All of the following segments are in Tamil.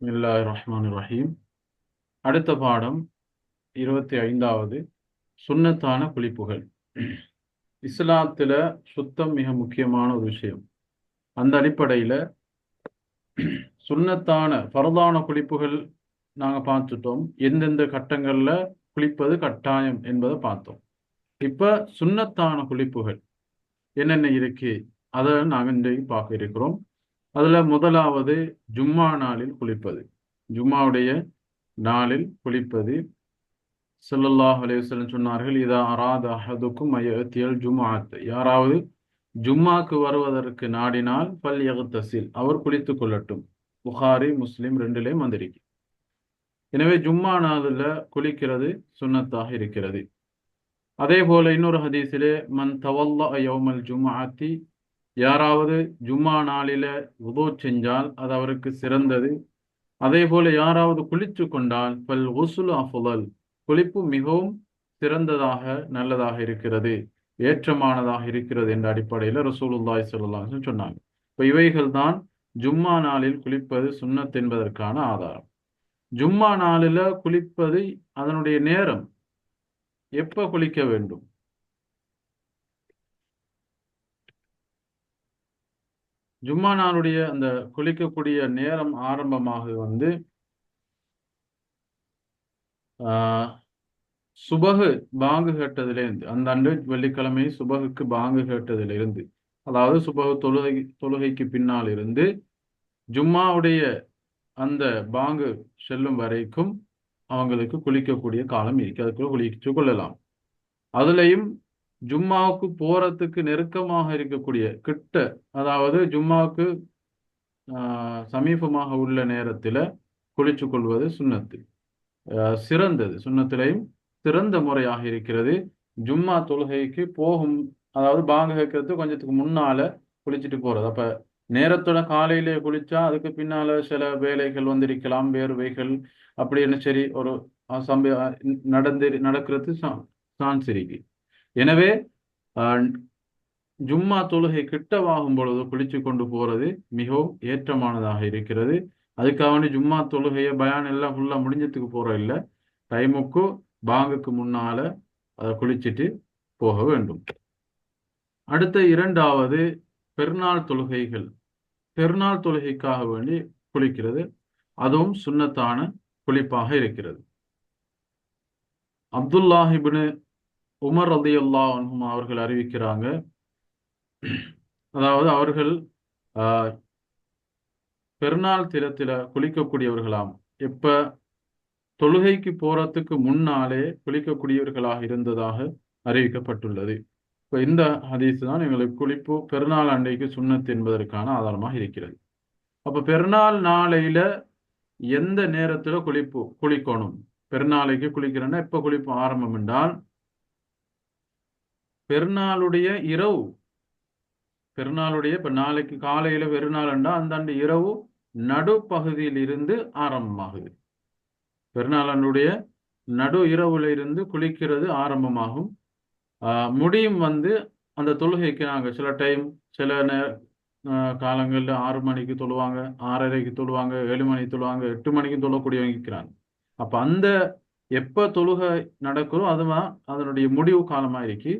பிஸ்மில்லாஹிர் ரஹ்மான் ரஹீம். அடுத்த பாடம் இருபத்தி ஐந்தாவது சுன்னத்தான குளிப்புகள் இஸ்லாத்துல சுத்தம் மிக முக்கியமான ஒரு விஷயம். அந்த அடிப்படையில சுண்ணத்தான பரதான குளிப்புகள் நாங்க பார்த்துட்டோம். எந்தெந்த கட்டங்கள்ல குளிப்பது கட்டாயம் என்பதை பார்த்தோம். இப்ப சுன்னத்தான குளிப்புகள் என்னென்ன இருக்கு? அதை நாங்க இன்றைக்கு பார்க்க இருக்கிறோம். அதுல முதலாவது ஜும்மா நாளில் குளிப்பது. ஜும்மாவுடைய நாளில் குளிப்பது. சல்லல்லாஹ் அலைஹி சொன்னார்கள் இதா அராத் அஹதுக்கும் அயத்தியல் ஜும்ஆத் யாராவது ஜும்மாக்கு வருவதற்கு நாடினால் பல் யகத்தசில் அவர் குளித்துக் கொள்ளட்டும். புகாரி முஸ்லிம் ரெண்டிலையும் வந்திருக்கு எனவே ஜும்மா நாளில் குளிக்கிறது சுன்னத்தாக இருக்கிறது. அதே போல இன்னொரு ஹதீஸிலே மன் தவல்லா யௌமல் ஜும்மாத்தி யாராவது ஜும்மா நாளில உதோ செஞ்சால் அது அவருக்கு சிறந்தது. அதே போல யாராவது குளித்து கொண்டால் பல் ஒசுல் அஃபுதல் குளிப்பு மிகவும் சிறந்ததாக நல்லதாக இருக்கிறது ஏற்றமானதாக இருக்கிறது என்ற அடிப்படையில் ரசூலுல்லாய் சொல்லலாம் சொன்னாங்க. இப்போ இவைகள் தான் ஜும்மா நாளில் குளிப்பது சுண்ணத் என்பதற்கான ஆதாரம். ஜும்மா நாளில் குளிப்பது அதனுடைய நேரம். எப்ப குளிக்க வேண்டும்? ஜும்மா நாளுடைய அந்த குளிக்கக்கூடிய நேரம் ஆரம்பமாக வந்து ஆஹ் சுபகு பாங்கு கேட்டதிலிருந்து அந்த அன்று வெள்ளிக்கிழமை சுபகுக்கு பாங்கு கேட்டதிலிருந்து அதாவது சுபகு தொழுகை தொழுகைக்கு பின்னால் இருந்து ஜும்மாவுடைய அந்த பாங்கு செல்லும் வரைக்கும் அவங்களுக்கு குளிக்கக்கூடிய காலம் இருக்கு. அதுக்குள்ள குளிச்சு கொள்ளலாம். அதுலயும் ஜும்மாவுக்கு போறதுக்கு நெருக்கமாக இருக்கக்கூடிய கிட்ட அதாவது ஜும்மாவுக்கு சமீபமாக உள்ள நேரத்துல குளிச்சு கொள்வது சுண்ணத்து. சிறந்தது. சுண்ணத்திலையும் சிறந்த முறையாக இருக்கிறது. ஜும்மா தொழுகைக்கு போகும் அதாவது பாங்க கேட்கறது கொஞ்சத்துக்கு முன்னால குளிச்சுட்டு போறது. அப்ப நேரத்தோட காலையிலே குளிச்சா அதுக்கு பின்னால சில வேலைகள் வந்திருக்கலாம் வேர்வைகள் அப்படின்னு சரி ஒரு சம்ப நடந்து நடக்கிறது சான்ஸ் இருக்கு. எனவே ஜும்மா தொழுகை கிட்டவாகும் பொழுது குளிச்சு கொண்டு போறது மிகவும் ஏற்றமானதாக இருக்கிறது. அதுக்காக வேண்டி ஜும்மா தொழுகையை பயான் எல்லாம் ஃபுல்லா முடிஞ்சதுக்கு போற இல்லை. டைமுக்கு பாங்குக்கு முன்னால அதை குளிச்சுட்டு போக வேண்டும். அடுத்த இரண்டாவது பெருநாள் தொழுகைகள். பெருநாள் தொழுகைக்காக வேண்டி குளிக்கிறது. அதுவும் சுண்ணத்தான குளிப்பாக இருக்கிறது. அப்துல்லாஹிபின் உமர் ரதி அல்லா அவர்கள் அறிவிக்கிறாங்க. அதாவது அவர்கள் பெருநாள் தினத்தில குளிக்கக்கூடியவர்களாம். இப்ப தொழுகைக்கு போறதுக்கு முன்னாலே குளிக்கக்கூடியவர்களாக இருந்ததாக அறிவிக்கப்பட்டுள்ளது. இப்ப இந்த ஹதீஸ் தான் எங்களுக்கு குளிப்பு பெருநாள் அன்றைக்கு சுண்ணத் என்பதற்கான ஆதாரமாக இருக்கிறது. அப்ப பெருநாள் நாளையில எந்த நேரத்துல குளிப்பு குளிக்கணும்? பெருநாளைக்கு குளிக்கிறேன்னா எப்ப குளிப்பு ஆரம்பம் என்றால் பெருநாளுடைய இரவு. பெருநாளுடைய இப்ப நாளைக்கு காலையில பெருநாள்ண்டா அந்த ஆண்டு இரவு நடுப்பகுதியில் இருந்து ஆரம்பமாகுது. பெருநாளனுடைய நடு இரவுல இருந்து குளிக்கிறது ஆரம்பமாகும். முடியும் வந்து அந்த தொழுகைக்கு நாங்கள் சில டைம் சில நே காலங்களில் ஆறு மணிக்கு தொழுவாங்க ஆறரைக்கு தொழுவாங்க ஏழு மணிக்கு தொழுவாங்க எட்டு மணிக்கு தொழக்கூடியவங்க இருக்கிறாங்க அப்போ அந்த எப்போ தொழுகை நடக்கிறோ அதுதான் அதனுடைய முடிவு காலமாக இருக்கு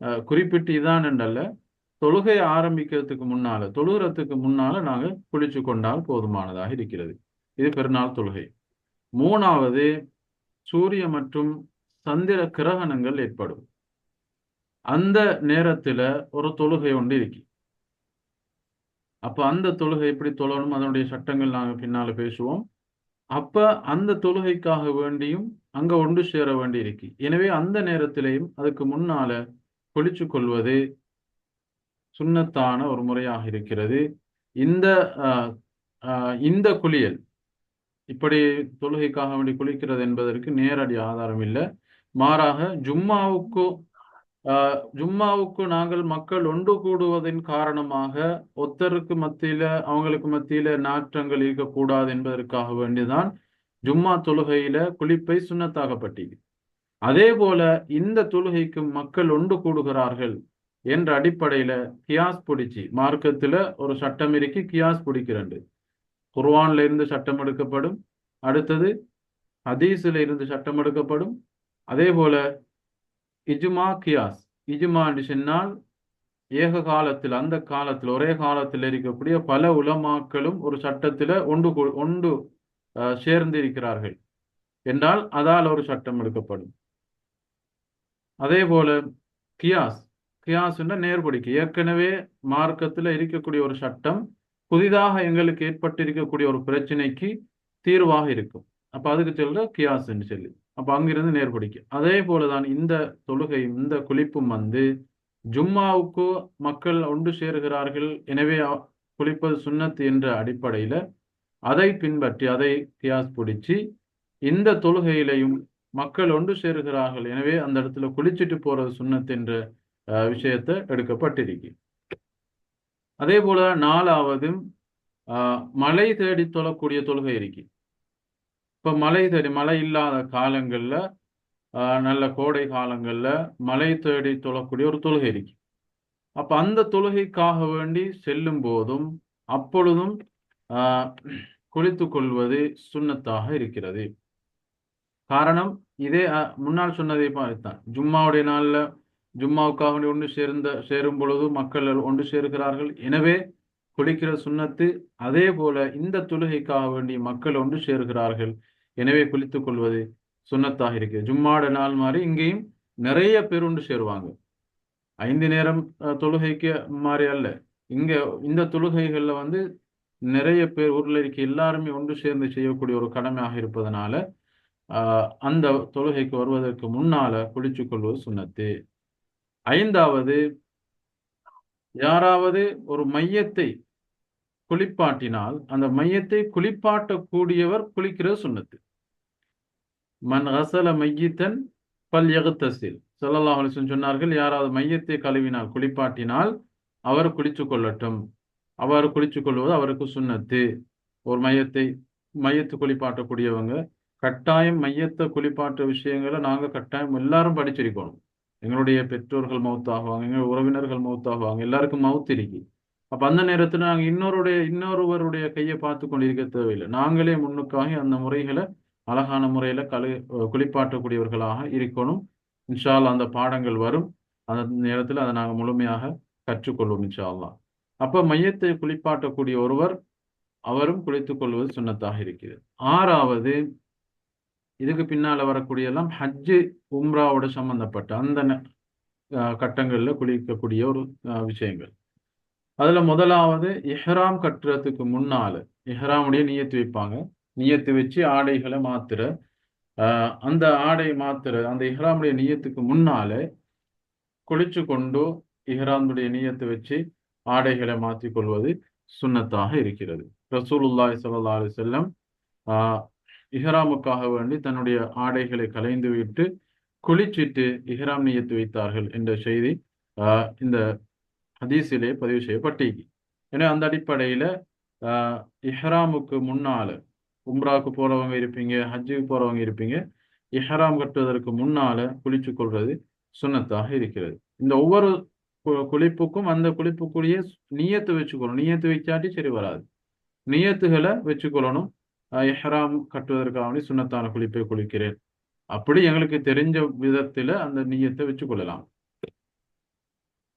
குறிப்பிட்டு இதான் என்றல்ல. தொழுகை ஆரம்பிக்கிறதுக்கு முன்னால தொழுகிறதுக்கு முன்னால நாங்கள் குளிச்சு கொண்டால் போதுமானதாக இருக்கிறது. இது பெருநாள் தொழுகை. மூணாவது சூரிய மற்றும் சந்திர கிரகணங்கள் ஏற்படும். அந்த நேரத்துல ஒரு தொழுகை ஒன்று இருக்கு. அப்ப அந்த தொழுகை எப்படி தொழணும்? அதனுடைய சட்டங்கள் நாங்க பின்னால பேசுவோம். அப்ப அந்த தொழுகைக்காக வேண்டியும் அங்க ஒன்று சேர வேண்டி இருக்கு. எனவே அந்த நேரத்திலையும் அதுக்கு முன்னால குளிச்சு கொள்வது சுண்ணத்தான ஒரு முறையாக இருக்கிறது. இந்த இந்த குளியல் இப்படி தொழுகைக்காக வேண்டி குளிக்கிறது என்பதற்கு நேரடி ஆதாரம் இல்லை. மாறாக ஜும்மாவுக்கு ஜும்மாவுக்கு நாங்கள் மக்கள் ஒன்று கூடுவதன் காரணமாக ஒத்தருக்கு மத்தியில அவங்களுக்கு மத்தியில நாற்றங்கள் இருக்கக்கூடாது என்பதற்காக வேண்டிதான் ஜும்மா தொழுகையில குளிப்பை சுண்ணத்தாகப்பட்டது அதே போல இந்த தொழுகைக்கும் மக்கள் ஒன்று கூடுகிறார்கள் என்ற அடிப்படையில கியாஸ் பிடிச்சி மார்க்கத்துல ஒரு சட்டம் இருக்கு கியாஸ் பிடிக்கிறது. குர்வான்ல இருந்து சட்டம் எடுக்கப்படும் அடுத்தது ஹதீஸில் இருந்து சட்டம் எடுக்கப்படும். அதே போல இஜுமா கியாஸ் இஜ்மா சொன்னால் ஏக காலத்தில் அந்த காலத்தில் ஒரே காலத்தில் இருக்கக்கூடிய பல உலமாக்களும் ஒரு சட்டத்தில் ஒன்று கூ- ஒன்று சேர்ந்து இருக்கிறார்கள். என்றால் அதால் ஒரு சட்டம் எடுக்கப்படும். அதே போல கியாஸ். கியாஸ்னா நேர்படிக்கு ஏற்கனவே மார்க்கத்தில் இருக்கக்கூடிய ஒரு சட்டம் புதிதாக எங்களுக்கு ஏற்பட்டிருக்கக்கூடிய ஒரு பிரச்சனைக்கு தீர்வாக இருக்கும். அப்போ அதுக்கு சொல்ற கியாஸ்ன்னு சொல்லி. அப்போ அங்கிருந்து நேர்படிக்கு அதே போலதான் இந்த தொழுகை இந்த குளிப்பும் வந்து ஜும்மாவுக்கு மக்கள் ஒன்று சேருகிறார்கள் எனவே குளிப்பது சுண்ணத்து என்ற அடிப்படையில அதை பின்பற்றி அதை கியாஸ் பிடிச்சி இந்த தொழுகையிலையும் மக்கள் ஒன்று சேருகிறார்கள். எனவே அந்த இடத்துல குளிச்சுட்டு போறது சுன்னத் என்ற விஷயத்தை எடுக்கப்பட்டிருக்கு அதே போல நாலாவது ஆஹ், மழை தேடி தொழக்கூடிய தொழுகை இருக்கு இப்ப மழை தேடி மழை இல்லாத காலங்கள்ல ஆஹ், நல்ல கோடை காலங்கள்ல மழை தேடி தொழக்கூடிய ஒரு தொழுகை இருக்கு அப்ப அந்த தொழுகைக்காக வேண்டி செல்லும் போதும் அப்பொழுதும் ஆஹ், குளித்துக் கொள்வது சுண்ணத்தாக இருக்கிறது. காரணம் இதே அஹ், முன்னால் சொன்னதை தான் ஜும்மாவுடைய நாள்ல ஜும்மாவுக்காக ஒன்று சேர்ந்த சேரும் பொழுது மக்கள் ஒன்று சேர்கிறார்கள் எனவே குளிக்கிற சுன்னத்து அதே போல இந்த தொழுகைக்காக வேண்டி மக்கள் ஒன்று சேர்கிறார்கள் எனவே குளித்துக் கொள்வது சுன்னத்தாக இருக்கு ஜும்மாட நாள் மாதிரி இங்கேயும் நிறைய பேர் ஒன்று சேருவாங்க. ஐந்து நேரம் அஹ், தொழுகைக்கு மாதிரி அல்ல. இங்க இந்த தொழுகைகள்ல வந்து நிறைய பேர் ஊர்ல இருக்க எல்லாருமே ஒன்று சேர்ந்து செய்யக்கூடிய ஒரு கடமையாக இருப்பதனால அந்த தொழுகைக்கு வருவதற்கு முன்னால குளிச்சு கொள்வது சுண்ணத்து. ஐந்தாவது யாராவது ஒரு மையத்தை குளிப்பாட்டினால் அந்த மையத்தை குளிப்பாட்டக்கூடியவர் குளிக்கிறது சுண்ணத்து. மன் ஹசல மையத்தன் பல் எகுத்தசில் ஸல்லல்லாஹு சொன்னார்கள் யாராவது மையத்தை கழுவினால் குளிப்பாட்டினால் அவர் குளிச்சு கொள்ளட்டும். அவர் குளிச்சு கொள்வது அவருக்கு சுண்ணத்து. ஒரு மையத்தை மையத்து குளிப்பாட்டக்கூடியவங்க கட்டாயம் மையத்தை குளிப்பாட்ட விஷயங்களை நாங்க கட்டாயம் எல்லாரும் படிச்சிருக்கணும். எங்களுடைய பெற்றோர்கள் மௌத்தாகுவாங்க எங்கள் உறவினர்கள் மௌத்தாகுவாங்க எல்லாருக்கும் மவுத் இருக்கு. அப்ப அந்த நேரத்துல நாங்க இன்னொருடைய இன்னொருவருடைய கையை பார்த்து கொண்டிருக்க தேவையில்லை. நாங்களே முன்னுக்காகி அந்த முறைகளை அழகான முறையில கழு குளிப்பாட்டக்கூடியவர்களாக இருக்கணும். இன்ஷா அந்த பாடங்கள் வரும். அந்த நேரத்தில் அதை நாங்கள் முழுமையாக கற்றுக்கொள்வோம் இன்ஷா அல்லாஹ் அப்ப மையத்தை குளிப்பாட்டக்கூடிய ஒருவர் அவரும் குளித்துக் கொள்வது சுண்ணத்தாக இருக்கிறது. ஆறாவது இதுக்கு பின்னால வரக்கூடிய எல்லாம் ஹஜ்ஜு உம்ராவோட சம்பந்தப்பட்ட அந்த ந- கட்டங்கள்ல குளிக்கக்கூடிய ஒரு அஹ், விஷயங்கள். அதுல முதலாவது இஹ்ராம் கட்டுறதுக்கு முன்னால இஹ்ராமுடைய நியத்து வைப்பாங்க. நியத்து வச்சு ஆடைகளை மாத்துற அந்த ஆடை மாத்துற அந்த இஹ்ராமுடைய நியத்துக்கு முன்னால குளிச்சு கொண்டு இஹ்ராமுடைய நியத்தை வச்சு ஆடைகளை மாற்றிக் கொள்வது சுன்னத்தாக இருக்கிறது. ரசூலுல்லாஹி ஸல்லல்லாஹு அலைஹி செல்லம் ஆஹ் இஹ்ராமுக்காக வேண்டி தன்னுடைய ஆடைகளை கலைந்துவிட்டு குளிச்சிட்டு இஹ்ராம் நியத்து வைத்தார்கள் என்ற செய்தி ஆஹ் இந்த ஹதீஸிலே பதிவு செய்யப்பட்டிருக்கு. ஏன்னா அந்த அடிப்படையில ஆஹ் இஹ்ராமுக்கு முன்னால உம்ராவுக்கு போறவங்க இருப்பீங்க ஹஜ்ஜுக்கு போறவங்க இருப்பீங்க இஹ்ராம் கட்டுவதற்கு முன்னால குளிச்சு கொள்வது சுன்னத்தாக இருக்கிறது. இந்த ஒவ்வொரு கு- குளிப்புக்கும் அந்த குளிப்புக்குரிய நியத்து வச்சுக்கணும். நியத்து வச்சாட்டி சரி வராது. நியத்துகளை வச்சுக்கொள்ளணும். எஹ்ராம் கட்டுவதற்காக வேண்டி சுன்னத்தான குளிப்பை குளிக்கிறேன். அப்படி எங்களுக்கு தெரிஞ்ச விதத்துல அந்த நியத்தை வச்சுக்கொள்ளலாம்.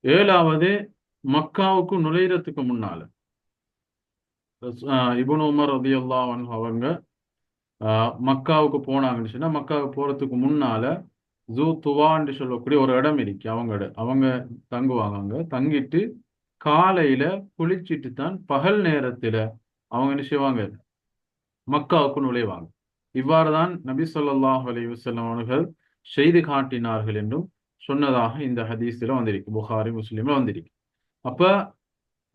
ஏழாவது மக்காவுக்கு நுழையிறதுக்கு முன்னால. இபுன் உமர் ரதி அவங்க ஆஹ் மக்காவுக்கு போனாங்கன்னு சொன்னா மக்காவுக்கு போறதுக்கு முன்னால ஜூ துவான்னு சொல்லக்கூடிய ஒரு இடம் இருக்கு. அவங்க அவங்க தங்குவாங்க அங்க. தங்கிட்டு காலையில குளிச்சிட்டு தான் பகல் நேரத்துல அவங்க என்ன செய்வாங்க? மக்காவுக்கு நுழைவாங்க இவ்வாறு தான் நபி சொல்லாஹ் அலைஹி அவர்கள் செய்து காட்டினார்கள் என்றும் சொன்னதாக இந்த ஹதீஸ்ல வந்திருக்கு. புகாரி முஸ்லிம்ல வந்திருக்கு. அப்ப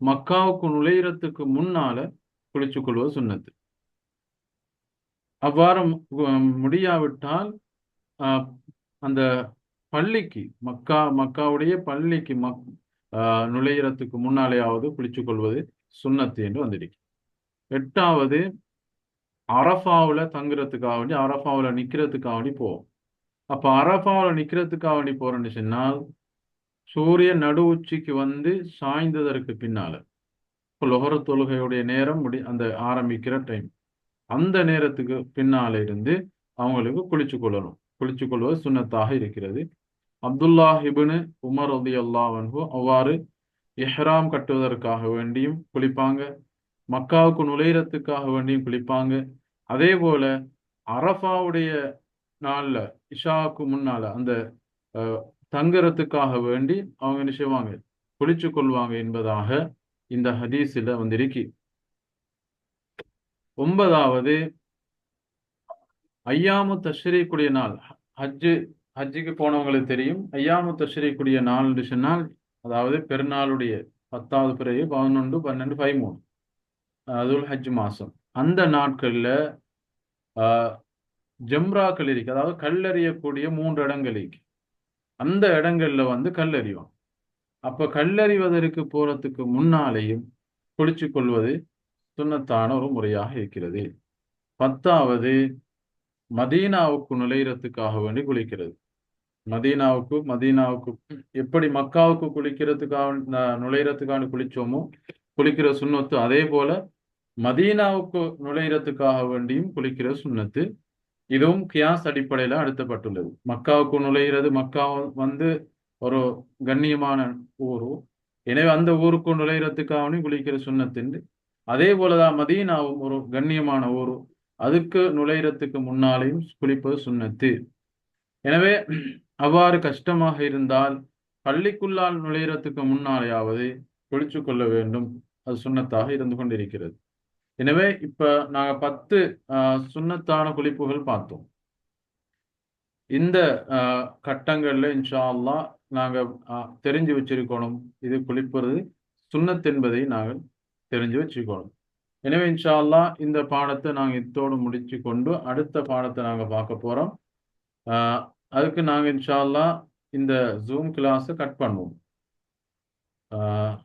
மக்காவுக்கு நுழையறதுக்கு முன்னால குளிச்சு கொள்வது சுன்னத்து அவ்வாறு முடியாவிட்டால் ஆஹ், அந்த பள்ளிக்கு மக்கா மக்காவுடைய பள்ளிக்கு மக் ஆஹ், முன்னாலேயாவது குளிச்சுக் கொள்வது சுன்னத்து என்று வந்திருக்கு. எட்டாவது அரஃபாவுல தங்குறதுக்காக வேண்டி அரஃபாவுல நிக்கிறதுக்காக வேண்டி போவோம். அப்போ அரஃபாவுல நிற்கிறதுக்காக வேண்டி போறோம்னு சொன்னால் சூரியன் நடு உச்சிக்கு வந்து சாய்ந்ததற்கு பின்னால லொஹர தொழுகையுடைய நேரம் முடி அந்த ஆரம்பிக்கிற டைம் அந்த நேரத்துக்கு பின்னால இருந்து அவங்களுக்கு குளிச்சு கொள்ளணும். குளிச்சு கொள்வது சுன்னத்தாக இருக்கிறது. அப்துல்லா ஹிபுனு உமர் ரதி அல்லாஹு அவ்வாறு எஹ்ராம் கட்டுவதற்காக வேண்டியும் குளிப்பாங்க. மக்காவுக்கு நுழையிறதுக்காக வேண்டியும் குளிப்பாங்க. அதே போல அரஃபாவுடைய நாள்ல இஷாவுக்கு முன்னால அந்த அஹ், தங்குறதுக்காக வேண்டி அவங்க என்ன செய்வாங்க? குளிச்சு கொள்வாங்க என்பதாக இந்த ஹதீஸில் வந்திருக்கு. ஒன்பதாவது ஐயாமு தஷ்ரீக்குடிய நாள். ஹஜ்ஜு ஹஜ்ஜுக்கு போனவங்களுக்கு தெரியும். ஐயாமு தஷ்ரீக்குடிய நாள் சொன்னால் அதாவது பெருநாளுடைய பத்தாவது பிறகு பதினொன்று பன்னெண்டு பதிமூணு. அதுல் ஹஜ் மாசம். அந்த நாட்கள்ல ஆஹ், ஜம்ராக்கள் இருக்கு. அதாவது கல்லறியக்கூடிய மூன்று இடங்கள் இருக்கு. அந்த இடங்கள்ல வந்து கல்லறிவோம். அப்ப கல்லறிவதற்கு போறதுக்கு முன்னாலேயும் குளிச்சு கொள்வது சுண்ணத்தான ஒரு முறையாக இருக்கிறது. பத்தாவது மதீனாவுக்கு நுழையிறதுக்காக வேண்டி குளிக்கிறது. மதீனாவுக்கு மதீனாவுக்கு எப்படி மக்காவுக்கு குளிக்கிறதுக்காக ந- குளிச்சோமோ குளிக்கிற சுன்னத்து அதே போல மதீனாவுக்கு நுழையிறதுக்காக வேண்டியும் குளிக்கிற சுண்ணத்து இதுவும் கியாஸ் அடிப்படையில் அடுத்தப்பட்டுள்ளது. மக்காவுக்கு நுழையிறது மக்கா வந்து ஒரு கண்ணியமான ஊரு எனவே அந்த ஊருக்கு நுழையிறதுக்காக குளிக்கிற சுண்ணத்துண்டு அதே போலதான் மதீனாவும் ஒரு கண்ணியமான ஊரு அதுக்கு நுழையிறதுக்கு முன்னாலேயும் குளிப்பது சுன்னத்து எனவே அவ்வாறு கஷ்டமாக இருந்தால் பள்ளிக்குள்ளால் நுழையிறதுக்கு முன்னாலேயாவது குளிச்சு கொள்ள வேண்டும். அது சுன்னத்தாக இருந்து கொண்டிருக்கிறது. எனவே இப்ப நாங்க பத்து சுண்ணத்தான குளிப்புகள் பார்த்தோம். இந்த கட்டங்கள்ல இன்ஷா அல்லா நாங்க தெரிஞ்சு வச்சிருக்கணும். இது குளிப்புறது சுண்ணத் என்பதை நாங்கள் தெரிஞ்சு வச்சுக்கணும் எனவே இன்ஷால்லா இந்த பாடத்தை நாங்கள் இத்தோடு முடிச்சு கொண்டு அடுத்த பாடத்தை நாங்கள் பார்க்க போறோம். அதுக்கு நாங்கள் இன்ஷால்லா இந்த ஜூம் கிளாஸை கட் பண்ணுவோம். ஆஹ்